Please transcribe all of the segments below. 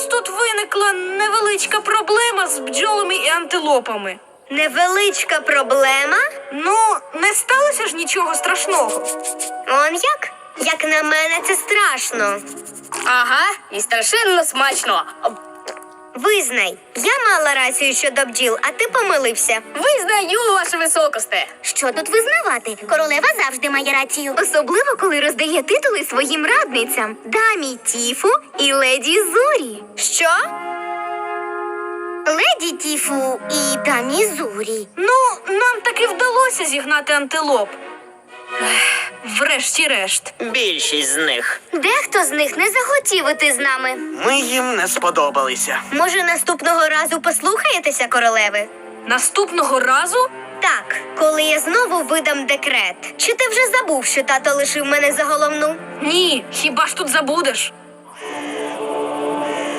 нас тут виникла невеличка проблема з бджолами і антилопами. Невеличка проблема? Ну, не сталося ж нічого страшного. Он як? Як на мене, це страшно. Ага, і страшенно смачно. Визнай, я мала рацію щодо бджіл, а ти помилився. Визнаю, ваше високосте. Що тут визнавати? Королева завжди має рацію. Особливо, коли роздає титули своїм радницям дамі Тіфу і леді Зурі. Що? Леді Тіфу і дамі Зурі. Ну, нам таки вдалося зігнати антилоп. Ех, Врешті-решт. Більшість з них. Дехто з них не захотів іти з нами. Ми їм не сподобалися. Може, наступного разу послухаєтеся королеви? Наступного разу Так, коли я знову видам декрет. Чи ти вже забув, що тато лишив мене за головну? ні, хіба ж тут забудеш?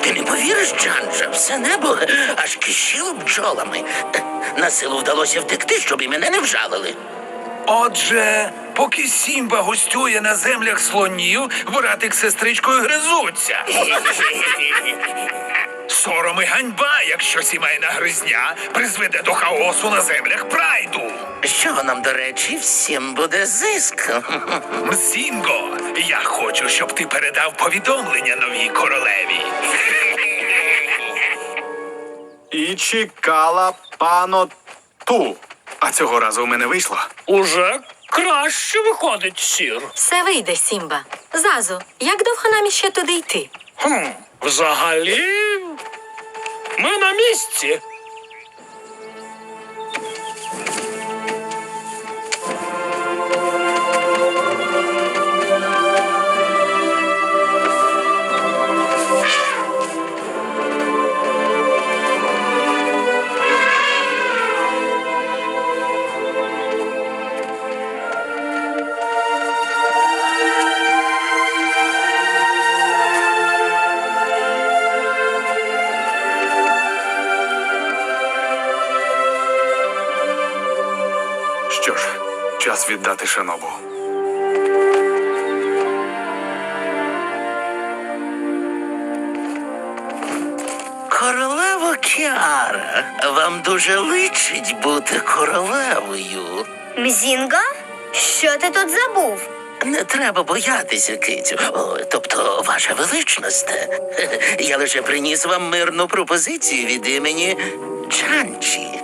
Ти не повіриш, Джанджа, все небо аж кишіло бджолами. На силу вдалося втекти, щоб і мене не вжалили. Отже, поки Сімба гостює на землях слонів, братик з сестричкою гризуться. Сором і ганьба, якщо сімейна гризня призведе до хаосу на землях прайду. Що нам, до речі, всім буде зиск. Мзінго, я хочу, щоб ти передав повідомлення новій королеві. І чекала пано ту. А цього разу у мене вийшло. Уже краще виходить, сір. Все вийде, Сімба. Зазу, як довго нам іще туди йти? Хм, взагалі. Ми на місці. Час віддати шанобу. Королева Кіара, вам дуже личить бути королевою. Мзінго? Що ти тут забув? Не треба боятися, кицю. О, тобто, ваша величність. Я лише приніс вам мирну пропозицію від імені Джанчі.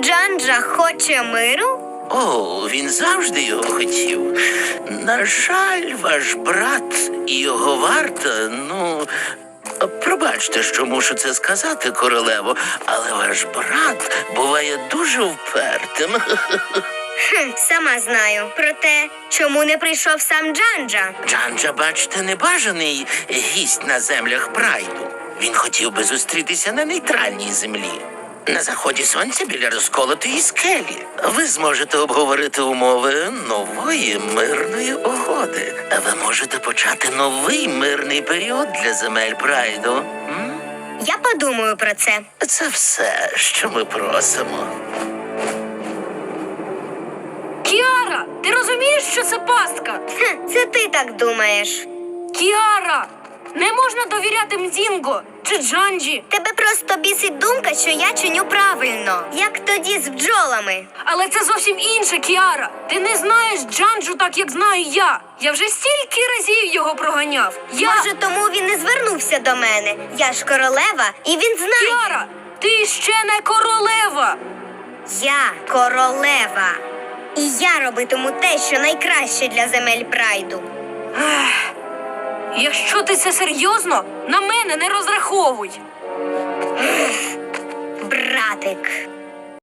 Джанджа хоче миру? О, він завжди його хотів. На жаль, ваш брат і його варта, ну. Пробачте, що мушу це сказати, королево, але ваш брат буває дуже впертим. Хм, сама знаю. Проте, чому не прийшов сам Джанджа? Джанджа, бачите, небажаний гість на землях прайду. Він хотів би зустрітися на нейтральній землі. На заході сонця біля розколотої скелі. Ви зможете обговорити умови нової мирної угоди. А ви можете почати новий мирний період для земель прайду. М? Я подумаю про це. Це все, що ми просимо. Кіара, ти розумієш, що це пастка? Це ти так думаєш. Кіара! Не можна довіряти Мзінго чи Джанджі, Тебе просто бісить думка, що я чиню правильно, як тоді з бджолами. але це зовсім інше, Кіара. Ти не знаєш Джанджу так, як знаю я. Я вже стільки разів його проганяв. Я Може, тому він не звернувся до мене. Я ж королева, і він знає. Кіара, ти ще не королева. Я королева. І я робитиму те, що найкраще для земель прайду. Якщо ти це серйозно, на мене не розраховуй. Братик.